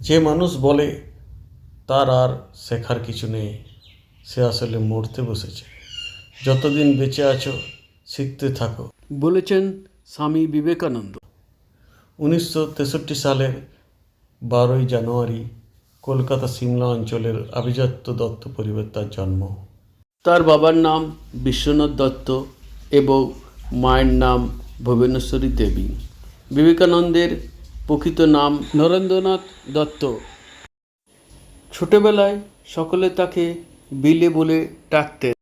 যে মানুষ বলে তার আর শেখার কিছু নেই। সে আসলে মরতে বসেছে। যতদিন বেঁচে আছো শিখতে থাকো। বলেছেন স্বামী বিবেকানন্দ। উনিশশো তেষট্টি সালের বারোই জানুয়ারি কলকাতা সিমলা অঞ্চলের আভিজাত্য দত্ত পরিবার তার জন্ম। তার বাবার নাম বিশ্বনাথ দত্ত এবং মায়ের নাম ভুবনেশ্বরী দেবী। বিবেকানন্দের প্রকৃত নাম নরেন্দ্রনাথ দত্ত। ছোটবেলায় সকলে তাকে বিলে বলে ডাকতেন।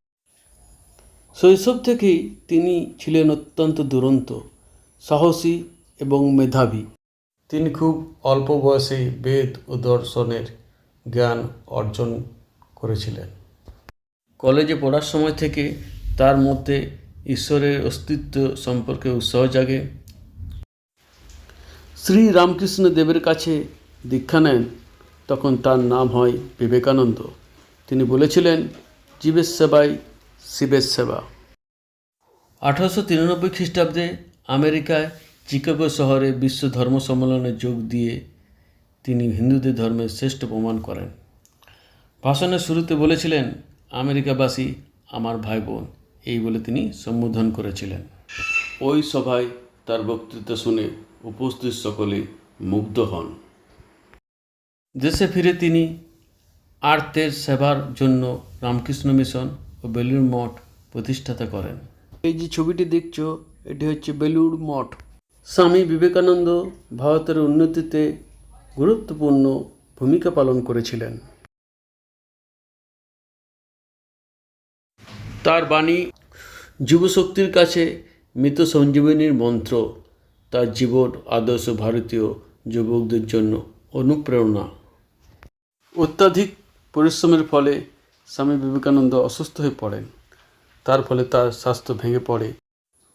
শৈশব থেকেই তিনি ছিলেন অত্যন্ত দুরন্ত সাহসী এবং মেধাবী। তিনি খুব অল্প বয়সেই বেদ ও দর্শনের জ্ঞান অর্জন করেছিলেন। কলেজে পড়ার সময় থেকে তার মধ্যে ঈশ্বরের অস্তিত্ব সম্পর্কে উৎসাহ জাগে। শ্রী রামকৃষ্ণ দেবের কাছে দীক্ষা নেন, তখন তার নাম হয় বিবেকানন্দ। তিনি বলেছিলেন জীবের সেবাই শিবের সেবা আঠারোশো তিরানব্বই খ্রিস্টাব্দে আমেরিকায় চিকাগো শহরে বিশ্ব ধর্ম সম্মেলনে যোগ দিয়ে তিনি হিন্দুদের ধর্মের শ্রেষ্ঠ প্রমাণ করেন। ভাষণের শুরুতে বলেছিলেন, আমেরিকাবাসী আমার ভাই বোন এই বলে তিনি সম্বোধন করেছিলেন। ওই সভায় তার বক্তৃতা শুনে উপস্থিত সকলে মুগ্ধ হন। দেশে ফিরে তিনি আর্তের সেবার জন্য রামকৃষ্ণ মিশন ও বেলুড় মঠ প্রতিষ্ঠাতা করেন। এই যে ছবিটি দেখছ এটি হচ্ছে বেলুড় মঠ। স্বামী বিবেকানন্দ ভারতের উন্নতিতে গুরুত্বপূর্ণ ভূমিকা পালন করেছিলেন। তার বাণী যুবশক্তির কাছে মৃত সঞ্জীবনীর মন্ত্র তার জীবন, আদর্শ ভারতীয় যুবকদের জন্য অনুপ্রেরণা। অত্যাধিক পরিশ্রমের ফলে স্বামী বিবেকানন্দ অসুস্থ হয়ে পড়েন। তার ফলে তার স্বাস্থ্য ভেঙে পড়ে।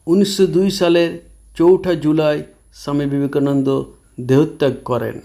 উনিশশো দুই সালের চৌঠা জুলাই স্বামী বিবেকানন্দ দেহত্যাগ করেন।